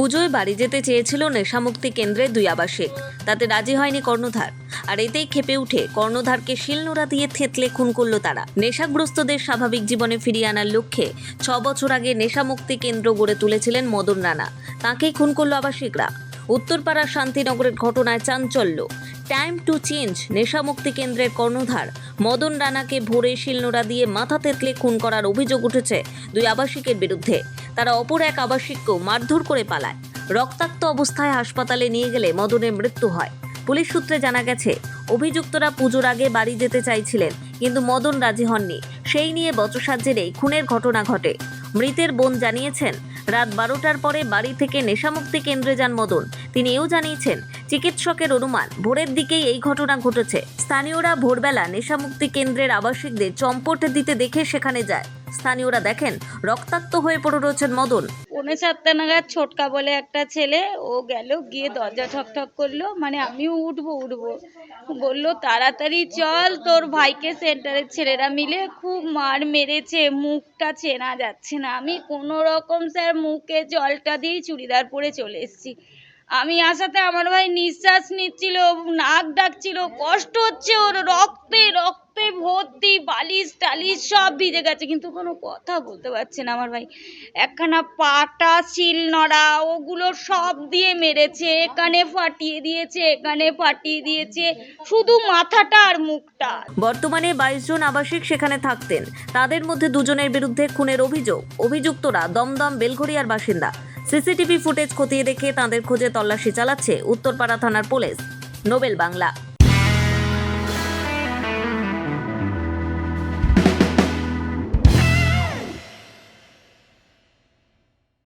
পুজোয় বাড়ি যেতে চেয়েছিল নেশামুক্তি কেন্দ্রের দুই আবাসিক। তাতে রাজি হয়নি কর্ণধার। আর এতেই খেপে উঠে কর্ণধারকে শিলনোড়া দিয়ে থেতলে খুন করল তারা। নেশাগ্রস্তদের স্বাভাবিক জীবনে ফিরিয়ে আনার লক্ষ্যে ছ বছর আগে নেশামুক্তি কেন্দ্র গড়ে তুলেছিলেন মদন রানা। তাঁকেই খুন করল আবাসিকরা। উত্তরপাড়ার শান্তিনগরের ঘটনায় চাঞ্চল্য। টাইম টু চেঞ্জ নেশামুক্তি কেন্দ্রের কর্ণধার মদন রানাকে ভোরে শিলনোড়া দিয়ে মাথা তেতলে খুন করার অভিযোগ উঠেছে দুই আবাসিকের বিরুদ্ধে। তারা অপর এক আবাসিককেও মারধর করে পালায়। রক্তাক্ত অবস্থায় হাসপাতালে নিয়ে গেলে মদনের মৃত্যু হয়। পুলিশ সূত্রে জানা গেছে, অভিযুক্তরা পুজোর আগে বাড়ি যেতে চাইছিলেন, কিন্তু মদন রাজি হননি। সেই নিয়ে বচসার জেরেই খুনের ঘটনা ঘটে। মৃতের বোন জানিয়েছেন রাত বারোটার পরে বাড়ি থেকে নেশামুক্তি কেন্দ্রে যান মদন। তিনি এও জানিয়েছেন, চিকিৎসকের অনুমান, ভোরের দিকেই এই ঘটনা ঘটেছে। স্থানীয়রা ভোরবেলা নেশামুক্তি কেন্দ্রের আবাসিকদের চম্পট দিতে দেখে সেখানে যায়। স্থানীয়রা দেখেন, রক্তাক্ত হয়ে পড়ে রয়েছেন মদন। পৌনে সাতটা নাগাদ ছোটকা বলে একটা ছেলে, ও গেল, গিয়ে দরজা ঠক ঠক করল মানে আমিও উঠবো উঠবো। বলল, তাড়াতাড়ি চল, তোর ভাইকে সেন্টারের ছেলেরা মিলে খুব মার মেরেছে, মুখটা চেনা যাচ্ছে না। আমি কোনো রকম, স্যার, মুখে জলটা দিয়ে চুড়িদার পরে চলে এসেছি। আমি আসাতে আমার ভাই নিঃশ্বাস নিচ্ছিল, নাক ডাকছিল, কষ্ট হচ্ছে ওর রক্তে রক্তে ভর্তি, বালিশ টালিশ সব ভিজে গেছে, কিন্তু কোনো কথা বলতে পারছে না আমার ভাই। একখানা পাটা শিল নড়া ওগুলো সব দিয়ে মেরেছে, এখানে ফাটিয়ে দিয়েছে, এখানে ফাটিয়ে দিয়েছে, শুধু মাথাটা আর মুখটা। বর্তমানে বাইশ জন আবাসিক সেখানে থাকতেন। তাদের মধ্যে দুজনের বিরুদ্ধে খুনের অভিযোগ। অভিযুক্তরা দমদম বেলঘরিয়ার বাসিন্দা। সিসিটিভি ফুটেজ খতিয়ে দেখে তাদের খোঁজে তল্লাশি চালাচ্ছে উত্তরপাড়া থানার পুলিশ। নোবেল বাংলা।